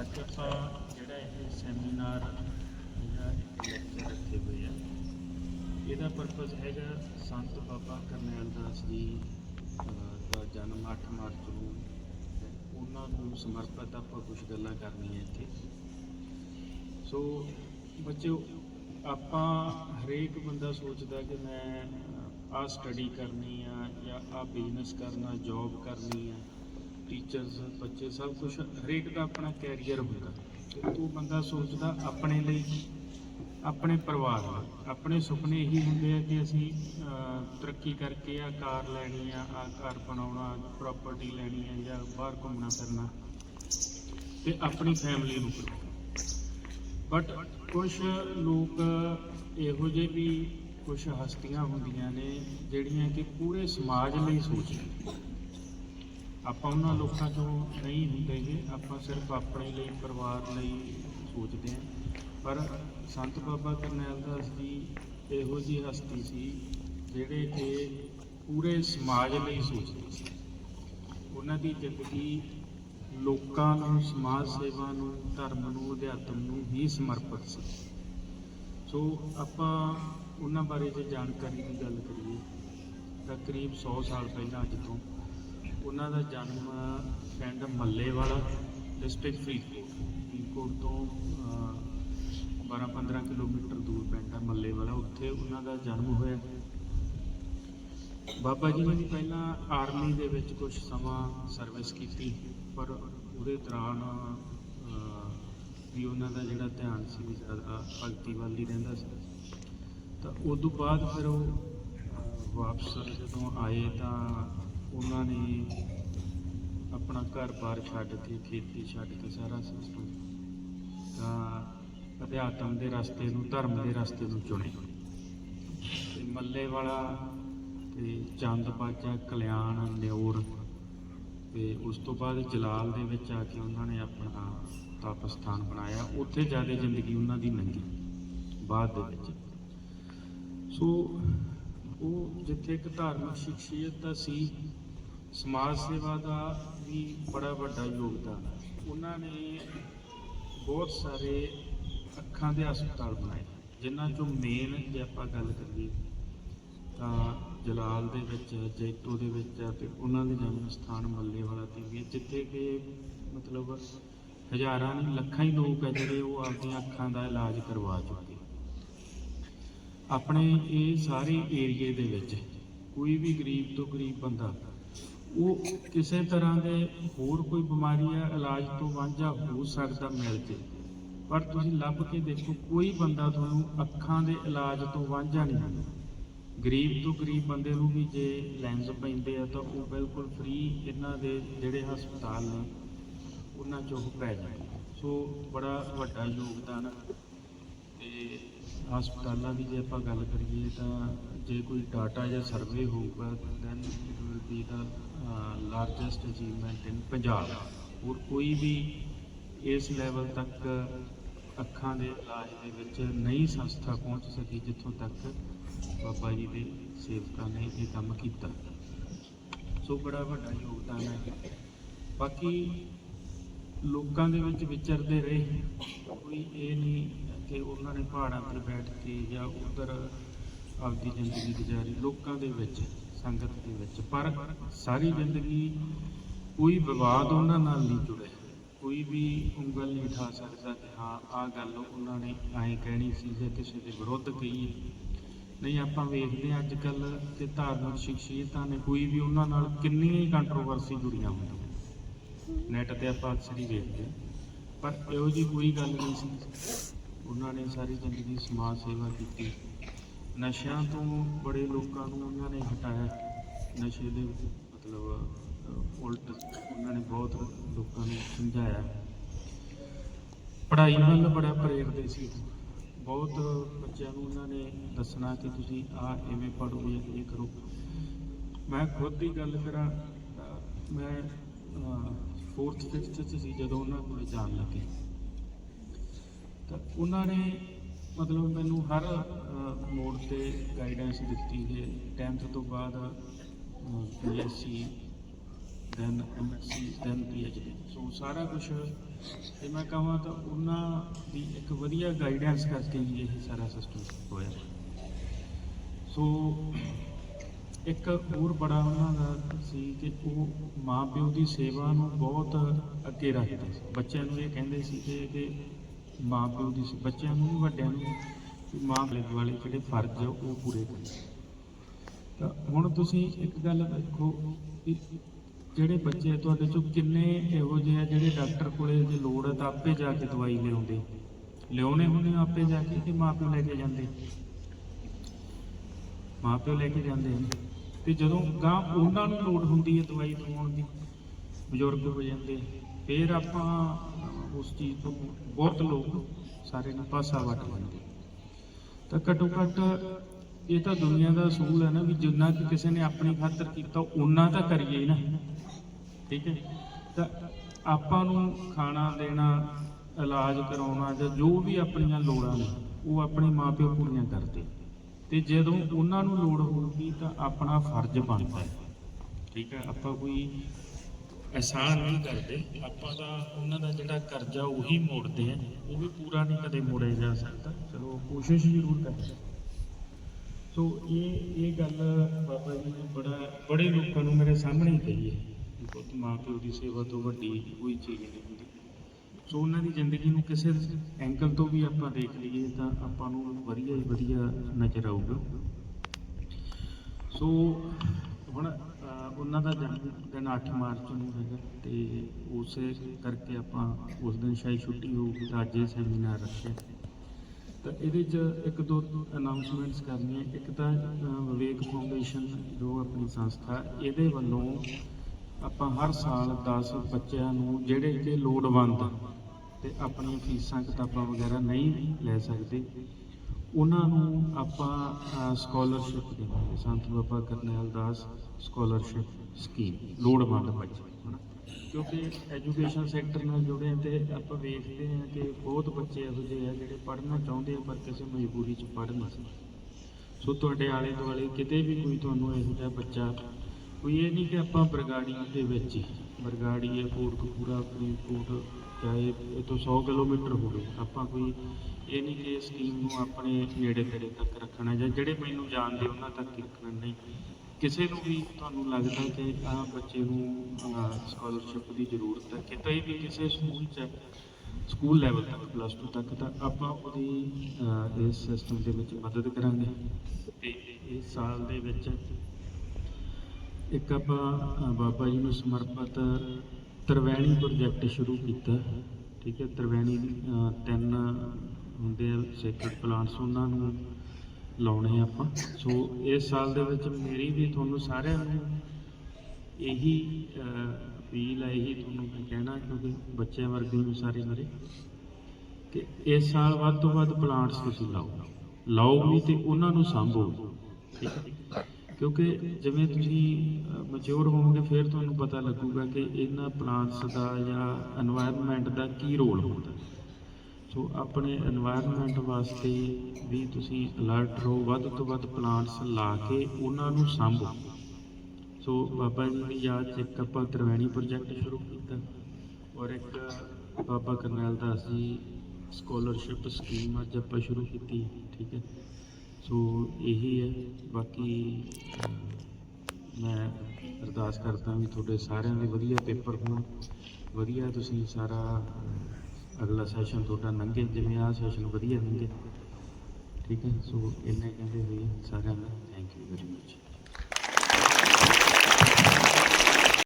ਅੱਜ ਆਪਾਂ ਜਿਹੜਾ ਇਹ ਸੈਮੀਨਾਰ ਜਾਂ ਇੱਕ ਲੈਕਚਰ ਰੱਖੇ ਹੋਏ ਆ, ਇਹਦਾ ਪਰਪਸ ਹੈਗਾ ਸੰਤ ਬਾਬਾ ਕਰਨੈਲ ਦਾਸ ਜੀ ਦਾ ਜਨਮ 8 ਮਾਰਚ ਨੂੰ ਉਹਨਾਂ ਨੂੰ ਸਮਰਪਿਤ ਆਪਾਂ ਕੁਝ ਗੱਲਾਂ ਕਰਨੀਆਂ ਇੱਥੇ। ਸੋ ਬੱਚਿਓ, ਆਪਾਂ ਹਰੇਕ ਬੰਦਾ ਸੋਚਦਾ ਕਿ ਮੈਂ ਆ ਸਟੱਡੀ ਕਰਨੀ ਆ ਜਾਂ ਆ ਬਿਜ਼ਨਸ ਕਰਨਾ ਜੌਬ ਕਰਨੀ ਆ। ਟੀਚਰਸ ਬੱਚੇ ਸਭ ਕੁਝ ਹਰੇਕ ਦਾ ਆਪਣਾ ਕੈਰੀਅਰ ਹੁੰਦਾ। ਤੇ ਉਹ ਬੰਦਾ ਸੋਚਦਾ ਆਪਣੇ ਲਈ ਆਪਣੇ ਪਰਿਵਾਰ ਲਈ। ਆਪਣੇ ਸੁਪਨੇ ਇਹੀ ਹੁੰਦੇ ਆ ਕਿ ਅਸੀਂ ਤਰੱਕੀ ਕਰਕੇ ਆ ਕਾਰ ਲੈਣੀ ਆ ਆ ਘਰ ਬਣਾਉਣਾ ਪ੍ਰਾਪਰਟੀ ਲੈਣੀ ਆ ਜਾਂ ਬਾਹਰ ਘੁੰਮਣਾ ਫਿਰਨਾ। ਤੇ ਆਪਣੀ ਫੈਮਿਲੀ ਨੂੰ ਬਟ ਕੁਝ ਲੋਕ ਇਹੋ ਜਿਹੇ ਵੀ ਕੁਝ ਹਸਤੀਆਂ ਹੁੰਦੀਆਂ ਨੇ, ਜਿਹੜੀਆਂ ਕਿ ਪੂਰੇ ਸਮਾਜ ਲਈ ਸੋਚਦੇ ਆਪਾਂ ਉਹਨਾਂ ਲੋਕਾਂ ਚੋਂ ਨਹੀਂ ਹੁੰਦੇ ਹੁੰਦੇਗੇ ਆਪਾਂ ਸਿਰਫ ਆਪਣੇ ਲਈ, ਪਰਿਵਾਰ ਲਈ ਸੋਚਦੇ ਹਾਂ। ਪਰ ਸੰਤ ਬਾਬਾ ਕਰਨੈਲ ਦਾਸ ਜੀ ਇਹੋ ਜਿਹੀ ਹਸਤੀ ਸੀ, ਜਿਹੜੇ ਕਿ ਪੂਰੇ ਸਮਾਜ ਲਈ ਸੋਚਦੇ ਸੀ। ਉਹਨਾਂ ਦੀ ਜ਼ਿੰਦਗੀ ਲੋਕਾਂ ਨੂੰ, ਸਮਾਜ ਸੇਵਾ ਨੂੰ, ਧਰਮ ਨੂੰ, ਅਧਿਆਤਮ ਨੂੰ ਹੀ ਸਮਰਪਿਤ ਸੀ। ਸੋ ਆਪਾਂ ਉਹਨਾਂ ਬਾਰੇ ਜੇ ਜਾਣਕਾਰੀ ਦੀ ਗੱਲ ਕਰੀਏ, ਤਾਂ ਕਰੀਬ 100 ਸਾਲ ਪਹਿਲਾਂ ਅੱਜ ਤੋਂ ਉਹਨਾਂ ਦਾ ਜਨਮ, ਪਿੰਡ ਮੱਲੇਵਾਲਾ ਡਿਸਟ੍ਰਿਕਟ ਫਰੀਦਕੋਟ। ਫਰੀਦਕੋਟ ਤੋਂ 12-15 ਕਿਲੋਮੀਟਰ ਦੂਰ ਪਿੰਡ ਹੈ ਮੱਲੇ ਉੱਥੇ ਉਹਨਾਂ ਦਾ ਜਨਮ ਹੋਇਆ। ਬਾਬਾ ਜੀ ਨੇ ਵੀ ਪਹਿਲਾਂ ਆਰਮੀ ਦੇ ਵਿੱਚ ਕੁਝ ਸਮਾਂ ਸਰਵਿਸ ਕੀਤੀ, ਪਰ ਉਹਦੇ ਦੌਰਾਨ ਵੀ ਉਹਨਾਂ ਦਾ ਜਿਹੜਾ ਧਿਆਨ ਸੀ ਵੀ ਜ਼ਿਆਦਾ ਭਗਤੀ ਵੱਲ ਹੀ ਰਹਿੰਦਾ ਸੀ। ਤਾਂ ਉਸ ਤੋਂ ਬਾਅਦ ਫਿਰ ਉਹ ਵਾਪਸ ਜਦੋਂ ਆਏ ਤਾਂ ਉਹਨਾਂ ਨੇ ਆਪਣਾ ਘਰ-ਬਾਰ ਛੱਡ ਕੇ, ਖੇਤੀ ਛੱਡ ਕੇ ਸਾਰਾ ਸਿਸਟਮ ਤਾਂ ਅਧਿਆਤਮ ਦੇ ਰਸਤੇ ਨੂੰ, ਧਰਮ ਦੇ ਰਸਤੇ ਨੂੰ ਚੁਣੇ ਤੇ ਮੱਲੇ ਵਾਲਾ ਤੇ ਚੰਦ ਬਾਜਾ, ਕਲਿਆਣ, ਨਿਓਰ ਤੇ ਉਸ ਤੋਂ ਬਾਅਦ ਜਲਾਲ ਦੇ ਵਿੱਚ ਆ ਕੇ ਉਹਨਾਂ ਨੇ ਆਪਣਾ ਤਪ ਸਥਾਨ ਬਣਾਇਆ। ਉੱਥੇ ਜ਼ਿਆਦਾ ਜ਼ਿੰਦਗੀ ਉਹਨਾਂ ਦੀ ਲੰਘੀ, ਬਾਅਦ ਦੇ ਵਿੱਚ। ਸੋ ਉਹ ਜਿੱਥੇ ਇੱਕ ਧਾਰਮਿਕ ਸ਼ਖਸੀਅਤ ਦਾ ਸੀ ਸਮਾਜ ਸੇਵਾ ਦਾ ਵੀ ਬੜਾ ਵੱਡਾ ਯੋਗਦਾਨ ਹੈ। ਉਹਨਾਂ ਨੇ ਬਹੁਤ ਸਾਰੇ ਅੱਖਾਂ ਦੇ ਹਸਪਤਾਲ ਬਣਾਏ ਜਿਨ੍ਹਾਂ ਚੋਂ ਮੇਨ ਜੇ ਆਪਾਂ ਗੱਲ ਕਰੀਏ ਤਾਂ ਜਲਾਲ ਦੇ ਵਿੱਚ ਜੈਤੋ ਦੇ ਵਿੱਚ ਆ ਤੇ ਉਹਨਾਂ ਦੇ ਜਨਮ ਸਥਾਨ ਮੱਲੇ ਵਾਲਾ ਤੇ ਵੀ ਹੈ, ਜਿੱਥੇ ਕਿ ਮਤਲਬ ਹਜ਼ਾਰਾਂ ਨਹੀਂ ਲੱਖਾਂ ਹੀ ਲੋਕ ਆ ਜਿਹੜੇ ਉਹ ਆਪਣੀਆਂ ਅੱਖਾਂ ਦਾ ਇਲਾਜ ਕਰਵਾ ਚੁੱਕੇ ਆਪਣੇ ਇਹ ਸਾਰੇ ਏਰੀਏ ਦੇ ਵਿੱਚ ਕੋਈ ਵੀ ਗਰੀਬ ਤੋਂ ਗਰੀਬ ਬੰਦਾ, ਉਹ ਕਿਸੇ ਤਰ੍ਹਾਂ ਦੇ ਹੋਰ ਕੋਈ ਬਿਮਾਰੀ ਆ ਇਲਾਜ ਤੋਂ ਵਾਂਝਾ ਹੋ ਸਕਦਾ ਮਿਲ ਕੇ। ਪਰ ਤੁਸੀਂ ਲੱਭ ਕੇ ਦੇਖੋ, ਕੋਈ ਬੰਦਾ ਤੁਹਾਨੂੰ ਅੱਖਾਂ ਦੇ ਇਲਾਜ ਤੋਂ ਵਾਂਝਾ ਨਹੀਂ ਗਰੀਬ ਤੋਂ ਗਰੀਬ ਬੰਦੇ ਨੂੰ ਵੀ ਜੇ ਲੈਂਸ ਪੈਂਦੇ ਆ ਤਾਂ ਉਹ ਬਿਲਕੁਲ ਫ੍ਰੀ ਇਹਨਾਂ ਦੇ ਜਿਹੜੇ ਹਸਪਤਾਲ ਨੇ, ਉਹਨਾਂ ਚੋਂ ਉਹ ਪੈ ਜਾਂਦੇ ਸੋ ਬੜਾ ਵੱਡਾ ਯੋਗਦਾਨ ਤੇ ਹਸਪਤਾਲਾਂ ਦੀ ਜੇ ਆਪਾਂ ਗੱਲ ਕਰੀਏ ਤਾਂ ਜੇ ਕੋਈ ਡਾਟਾ ਜਾਂ ਸਰਵੇ ਹੋਊਗਾ then it will be the largest achievement in Punjab. ਹੋਰ ਕੋਈ ਵੀ ਇਸ ਲੈਵਲ ਤੱਕ ਅੱਖਾਂ ਦੇ ਇਲਾਜ ਦੇ ਵਿੱਚ ਨਹੀਂ ਸੰਸਥਾ ਪਹੁੰਚ ਸਕੀ ਜਿੱਥੋਂ ਤੱਕ ਬਾਬਾ ਜੀ ਦੇ ਸੇਵਕਾਂ ਨੇ ਇਹ ਕੰਮ ਕੀਤਾ। ਸੋ ਬੜਾ ਵੱਡਾ ਯੋਗਦਾਨ ਹੈ। ਬਾਕੀ ਲੋਕਾਂ ਦੇ ਵਿੱਚ ਵਿਚਰਦੇ ਰਹੇ, ਕੋਈ ਇਹ ਨਹੀਂ ਕਿ ਉਹਨਾਂ ਨੇ ਪਹਾੜਾਂ ਤੇ ਬੈਠ ਕੇ ਜਾਂ ਉਧਰ ਆਪਦੀ ਜ਼ਿੰਦਗੀ ਗੁਜ਼ਾਰੀ ਲੋਕਾਂ ਦੇ ਵਿੱਚ, ਸੰਗਤ ਦੇ ਵਿੱਚ। ਪਰ ਸਾਰੀ ਜ਼ਿੰਦਗੀ ਕੋਈ ਵਿਵਾਦ ਉਹਨਾਂ ਨਾਲ ਨਹੀਂ ਜੁੜਿਆ। ਕੋਈ ਵੀ ਉਂਗਲ ਨਹੀਂ ਉਠਾ ਸਕਦਾ ਕਿ ਹਾਂ, ਆਹ ਗੱਲ ਉਹਨਾਂ ਨੇ ਐਂ ਕਹਿਣੀ ਸੀ ਜਾਂ ਕਿਸੇ ਦੇ ਵਿਰੁੱਧ ਕਹੀ ਨਹੀਂ, ਆਪਾਂ ਵੇਖਦੇ ਹਾਂ ਅੱਜ ਕੱਲ ਕਿ ਧਾਰਮਿਕ ਸ਼ਖਸੀਅਤਾਂ ਨੇ ਕੋਈ ਵੀ ਉਹਨਾਂ ਨਾਲ ਕਿੰਨੀ ਹੀ ਕੰਟਰੋਵਰਸੀ ਜੁੜੀਆਂ ਹੁੰਦੀਆਂ ਨੈਟ ਤੇ ਆਪਾਂ ਅਕਸਰ ਹੀ ਵੇਖਦੇ ਪਰ ਇਹੋ ਜੀ ਕੋਈ ਗੱਲ ਨਹੀਂ ਸੀ। ਉਹਨਾਂ ਨੇ ਸਾਰੀ ਜ਼ਿੰਦਗੀ ਸਮਾਜ ਸੇਵਾ ਕੀਤੀ। ਨਸ਼ਿਆਂ ਤੋਂ ਬੜੇ ਲੋਕਾਂ ਨੂੰ ਉਹਨਾਂ ਨੇ ਹਟਾਇਆ। ਨਸ਼ੇ ਦੇ ਮਤਲਬ ਉਲਟ ਉਹਨਾਂ ਨੇ ਬਹੁਤ ਲੋਕਾਂ ਨੂੰ ਸਮਝਾਇਆ। ਪੜ੍ਹਾਈ ਵੱਲ ਬੜਾ ਪ੍ਰੇਰਦੇ ਸੀ। ਬਹੁਤ ਬੱਚਿਆਂ ਨੂੰ ਉਹਨਾਂ ਨੇ ਦੱਸਣਾ ਕਿ ਤੁਸੀਂ ਆਹ ਐਵੇਂ ਪੜ੍ਹੋ ਜਾਂ ਇਹ ਕਰੋ। ਮੈਂ ਖੁਦ ਦੀ ਗੱਲ ਕਰਾਂ ਮੈਂ 4th 5th ਚ ਸੀ ਜਦੋਂ ਉਹਨਾਂ ਕੋਲ ਜਾਣ ਲੱਗੇ। ਤਾਂ ਉਹਨਾਂ ਨੇ ਮਤਲਬ ਮੈਨੂੰ ਹਰ ਮੋੜ ਤੇ ਗਾਈਡੈਂਸ ਦਿੱਤੀ ਹੈ। 10th ਤੋਂ ਬਾਅਦ BSc then MSc then PhD so ਸਾਰਾ ਕੁਝ ਜੇ ਮੈਂ ਕਹਾਂ ਤਾਂ ਉਹਨਾਂ ਦੀ ਇੱਕ ਵਧੀਆ ਗਾਈਡੈਂਸ ਕਰਕੇ ਹੀ ਇਹ ਸਾਰਾ ਸਿਸਟਮ ਹੋਇਆ। ਸੋ ਇੱਕ ਹੋਰ ਬੜਾ ਉਹਨਾਂ ਦਾ ਸੀ ਕਿ ਉਹ ਮਾਂ ਪਿਓ ਦੀ ਸੇਵਾ ਨੂੰ ਬਹੁਤ ਅੱਗੇ ਰੱਖਦੇ ਸੀ। ਬੱਚਿਆਂ ਨੂੰ ਇਹ ਕਹਿੰਦੇ ਸੀ ਕਿ ਮਾਂ ਪਿਓ ਦੀ ਬੱਚਿਆਂ ਨੂੰ ਵੀ, ਵੱਡਿਆਂ ਨੂੰ ਵੀ ਮਾਂ ਪਿਓ ਵਾਲੇ ਜਿਹੜੇ ਫਰਜ਼ ਆ, ਉਹ ਪੂਰੇ ਕਰਨ ਤਾਂ ਹੁਣ ਤੁਸੀਂ ਇੱਕ ਗੱਲ ਦੇਖੋ ਜਿਹੜੇ ਬੱਚੇ ਤੁਹਾਡੇ ਚੋਂ ਕਿੰਨੇ ਇਹੋ ਜਿਹੇ ਆ ਜਿਹੜੇ ਡਾਕਟਰ ਕੋਲੇ ਜੇ ਲੋੜ ਹੈ ਤਾਂ ਆਪੇ ਜਾ ਕੇ ਦਵਾਈ ਲਿਆਉਂਦੇ। ਲਿਆਉਣੇ ਹੁੰਦੇ ਆ ਆਪੇ ਜਾ ਕੇ ਕਿ ਮਾਂ ਪਿਓ ਲੈ ਕੇ ਜਾਂਦੇ? ਮਾਂ ਪਿਓ ਲੈ ਕੇ ਜਾਂਦੇ ਹਨ ਤੇ ਜਦੋਂ ਗਾਂ ਉਹਨਾਂ ਨੂੰ ਲੋੜ ਹੁੰਦੀ ਹੈ ਦਵਾਈ ਦਵਾਉਣ ਦੀ, ਬਜ਼ੁਰਗ ਹੋ ਜਾਂਦੇ ਫਿਰ ਆਪਾਂ ਉਸ ਚੀਜ਼ ਤੋਂ ਬਹੁਤ ਲੋਕ ਸਾਰੇ ਨੂੰ ਪਾਸਾ ਵੱਟ ਲੈਂਦੇ ਤਾਂ ਘੱਟੋ ਘੱਟ ਇਹ ਤਾਂ ਦੁਨੀਆ ਦਾ ਅਸੂਲ ਹੈ ਨਾ ਵੀ ਜਿੰਨਾ ਕਿ ਕਿਸੇ ਨੇ ਆਪਣੀ ਖਾਤਰ ਕੀਤਾ ਉਹਨਾਂ ਤਾਂ ਕਰੀਏ ਨਾ। ਠੀਕ ਹੈ? ਤਾਂ ਆਪਾਂ ਨੂੰ ਖਾਣਾ, ਦੇਣਾ, ਇਲਾਜ ਕਰਾਉਣਾ ਜਾਂ ਜੋ ਵੀ ਆਪਣੀਆਂ ਲੋੜਾਂ ਨੇ, ਉਹ ਆਪਣੇ ਮਾਪਿਓ ਪੂਰੀਆਂ ਕਰਦੇ। ਤੇ ਜਦੋਂ ਉਹਨਾਂ ਨੂੰ ਲੋੜ ਹੋਊਗੀ ਤਾਂ ਆਪਣਾ ਫਰਜ਼ ਬਣਦਾ ਹੈ। ਠੀਕ ਹੈ? ਆਪਾਂ ਕੋਈ ਅਹਿਸਾਨ ਨਹੀਂ ਕਰਦੇ। ਆਪਾਂ ਦਾ ਉਹਨਾਂ ਦਾ ਜਿਹੜਾ ਕਰਜ਼ਾ ਉਹੀ ਮੋੜਦੇ ਆ। ਉਹ ਵੀ ਪੂਰਾ ਨਹੀਂ ਕਦੇ ਮੋੜਿਆ ਜਾ ਸਕਦਾ। ਚਲੋ, ਕੋਸ਼ਿਸ਼ ਜ਼ਰੂਰ ਕਰਦੇ ਸੋ ਇਹ ਇਹ ਗੱਲ ਬਾਬਾ ਜੀ ਨੇ ਬੜਾ, ਬੜੇ ਲੋਕਾਂ ਨੂੰ ਮੇਰੇ ਸਾਹਮਣੇ ਹੀ ਕਹੀ ਹੈ ਕਿ ਪੁੱਤ ਮਾਂ ਪਿਓ ਦੀ ਸੇਵਾ ਤੋਂ ਵੱਡੀ ਕੋਈ ਚੀਜ਼ ਨਹੀਂ ਹੁੰਦੀ। ਸੋ ਉਹਨਾਂ ਦੀ ਜ਼ਿੰਦਗੀ ਨੂੰ ਕਿਸੇ ਐਂਗਲ ਤੋਂ ਵੀ ਆਪਾਂ ਦੇਖ ਲਈਏ ਤਾਂ ਆਪਾਂ ਨੂੰ ਵਧੀਆ ਹੀ ਵਧੀਆ ਨਜ਼ਰ ਆਊਗਾ। ਸੋ ਹੁਣ ਅਹ, ਉਹਨਾਂ ਦਾ ਜਨਮ ਦਿਨ 8 ਮਾਰਚ ਨੂੰ ਹੈਗਾ ਤੇ ਉਸੇ ਕਰਕੇ ਆਪਾਂ ਉਸ ਦਿਨ ਸ਼ਾਇਦ ਛੁੱਟੀ ਹੋਊਗੀ ਤਾਂ ਅੱਜ ਇਹ ਸੈਮੀਨਾਰ ਰੱਖਿਆ। ਤਾਂ ਇਹਦੇ 'ਚ ਇੱਕ ਦੋ ਅਨਾਉਂਸਮੈਂਟਸ ਕਰਨੀਆਂ। ਇੱਕ ਤਾਂ ਅਹ, ਵਿਵੇਕ ਫਾਊਂਡੇਸ਼ਨ ਜੋ ਆਪਣੀ ਸੰਸਥਾ ਇਹਦੇ ਵੱਲੋਂ ਆਪਾਂ ਹਰ ਸਾਲ 10 ਬੱਚਿਆਂ ਨੂੰ ਜਿਹੜੇ ਕਿ ਲੋੜਵੰਦ ਤੇ ਆਪਣੀਆਂ ਫੀਸਾਂ ਕਿਤਾਬਾਂ ਵਗੈਰਾ ਨਹੀਂ ਲੈ ਸਕਦੇ ਉਹਨਾਂ ਨੂੰ ਆਪਾਂ ਸਕਾਲਰਸ਼ਿਪ ਦੇਵਾਂਗੇ। ਸੰਤ ਬਾਬਾ ਕਰਨੈਲ ਦਾਸ ਸਕਾਲਰਸ਼ਿਪ ਸਕੀਮ ਲੋੜਵੰਦ ਬੱਚੇ, ਹਨਾ। ਕਿਉਂਕਿ ਐਜੂਕੇਸ਼ਨ ਸੈਕਟਰ ਨਾਲ ਜੁੜੇ ਹਾਂ ਤੇ ਆਪਾਂ ਵੇਖਦੇ ਹਾਂ ਕਿ ਬਹੁਤ ਬੱਚੇ ਇਹੋ ਜਿਹੇ ਆ ਜਿਹੜੇ ਪੜ੍ਹਨਾ ਚਾਹੁੰਦੇ ਆ, ਪਰ ਕਿਸੇ ਮਜਬੂਰੀ 'ਚ ਪੜ੍ਹ ਨਹੀਂ ਸਕਦੇ ਸੋ ਤੁਹਾਡੇ ਆਲੇ ਦੁਆਲੇ ਕਿਤੇ ਵੀ ਕੋਈ ਤੁਹਾਨੂੰ ਇਹੋ ਜਿਹਾ ਬੱਚਾ, ਕੋਈ ਇਹ ਨਹੀਂ ਕਿ ਆਪਾਂ ਬਰਗਾੜੀਆਂ ਦੇ ਵਿੱਚ ਹੀ ਬਰਗਾੜੀ ਹੈ ਕੋਟਕਪੂਰਾ ਫਰੀਦਕੋਟ, ਚਾਹੇ ਇਹ ਤੋਂ 100 ਕਿਲੋਮੀਟਰ ਹੋਵੇ ਆਪਾਂ ਕੋਈ ਇਹ ਨਹੀਂ ਕਿ ਸਕੀਮ ਨੂੰ ਆਪਣੇ ਨੇੜੇ ਤੇੜੇ ਤੱਕ ਰੱਖਣਾ ਜਾਂ ਜਿਹੜੇ ਮੈਨੂੰ ਜਾਣਦੇ ਉਹਨਾਂ ਤੱਕ ਰੱਖਣਾ ਨਹੀਂ। ਕਿਸੇ ਨੂੰ ਵੀ ਤੁਹਾਨੂੰ ਲੱਗਦਾ ਕਿ ਆਹ ਬੱਚੇ ਨੂੰ ਸਕਾਲਰਸ਼ਿਪ ਦੀ ਜ਼ਰੂਰਤ ਹੈ, ਕਿਤੇ ਵੀ ਕਿਸੇ ਸਕੂਲ 'ਚ ਸਕੂਲ ਲੈਵਲ ਤੱਕ ਪਲੱਸ 2 ਤੱਕ, ਤਾਂ ਆਪਾਂ ਉਹਦੀ ਇਸ ਸਿਸਟਮ ਦੇ ਵਿੱਚ ਮਦਦ ਕਰਾਂਗੇ। ਤੇ ਇਸ ਸਾਲ ਦੇ ਵਿੱਚ ਇੱਕ ਆਪਾਂ ਬਾਬਾ ਜੀ ਨੂੰ ਸਮਰਪਿਤ ਤਰਵੈਣੀ ਪ੍ਰੋਜੈਕਟ ਸ਼ੁਰੂ ਕੀਤਾ। ਠੀਕ ਹੈ, ਤਰਵੈਣੀ ਤਿੰਨ ਹੁੰਦੇ ਆ ਸੈਕਟਰ ਪਲਾਂਟਸ ਉਹਨਾਂ ਨੂੰ ਲਾਉਣੇ ਆਪਾਂ। ਸੋ ਇਸ ਸਾਲ ਦੇ ਵਿੱਚ ਮੇਰੀ ਵੀ ਤੁਹਾਨੂੰ ਸਾਰਿਆਂ ਨੂੰ ਇਹੀ ਅਪੀਲ ਹੈ ਇਹੀ ਤੁਹਾਨੂੰ ਮੈਂ ਕਹਿਣਾ, ਕਿਉਂਕਿ ਬੱਚਿਆਂ ਵਰਗੇ ਨੂੰ ਸਾਰੇ ਮੇਰੇ ਕਿ ਇਸ ਸਾਲ ਵੱਧ ਤੋਂ ਵੱਧ ਪਲਾਂਟਸ ਤੁਸੀਂ ਲਾਓ। ਲਾਓ ਵੀ ਤੇ ਉਹਨਾਂ ਨੂੰ ਸਾਂਭੋ। ਠੀਕ ਹੈ। ਕਿਉਂਕਿ ਜਿਵੇਂ ਤੁਸੀਂ ਮੈਚੁਰ ਹੋਵੋਗੇ, ਫਿਰ ਤੁਹਾਨੂੰ ਪਤਾ ਲੱਗੇਗਾ ਕਿ ਇਹਨਾਂ ਪਲਾਂਟਸ ਦਾ ਜਾਂ এনवायरमेंट ਦਾ ਕੀ ਰੋਲ ਹੁੰਦਾ। ਸੋ ਆਪਣੇ এনवायरमेंट ਵਾਸਤੇ ਵੀ ਤੁਸੀਂ ਅਲਰਟ ਰਹੋ, ਵੱਧ ਤੋਂ ਵੱਧ ਪਲਾਂਟਸ ਲਾ ਕੇ ਉਹਨਾਂ ਨੂੰ ਸਾਂਭੋ। ਸੋ ਬਾਬਾ ਜੀ ਦੀ ਯਾਦ 'ਚ ਇੱਕ ਆਪਾਂ ਤ੍ਰਿਵੈਣੀ ਪ੍ਰੋਜੈਕਟ ਸ਼ੁਰੂ ਕੀਤਾ ਔਰ ਇੱਕ ਬਾਬਾ ਕਰਨੈਲ ਦਾ ਜੀ ਸਕਾਲਰਸ਼ਿਪ ਸਕੀਮ ਅੱਜ ਆਪਾਂ ਸ਼ੁਰੂ ਕੀਤੀ, ਠੀਕ ਹੈ। ਸੋ ਇਹੀ ਹੈ। ਬਾਕੀ ਮੈਂ ਅਰਦਾਸ ਕਰਦਾ ਵੀ ਤੁਹਾਡੇ ਸਾਰਿਆਂ ਦੇ ਵਧੀਆ ਪੇਪਰ ਹੋਣ। ਵਧੀਆ ਤੁਸੀਂ ਸਾਰਾ ਅਗਲਾ ਸੈਸ਼ਨ ਤੁਹਾਡਾ ਲੰਘੇ, ਜਿਵੇਂ ਆ ਸੈਸ਼ਨ ਵਧੀਆ ਲੰਘੇ। ਠੀਕ ਹੈ? ਸੋ ਇੰਨੇ ਕਹਿੰਦੇ ਹੋਏ ਸਾਰਿਆਂ ਦਾ ਥੈਂਕ ਯੂ ਵੈਰੀ ਮਚ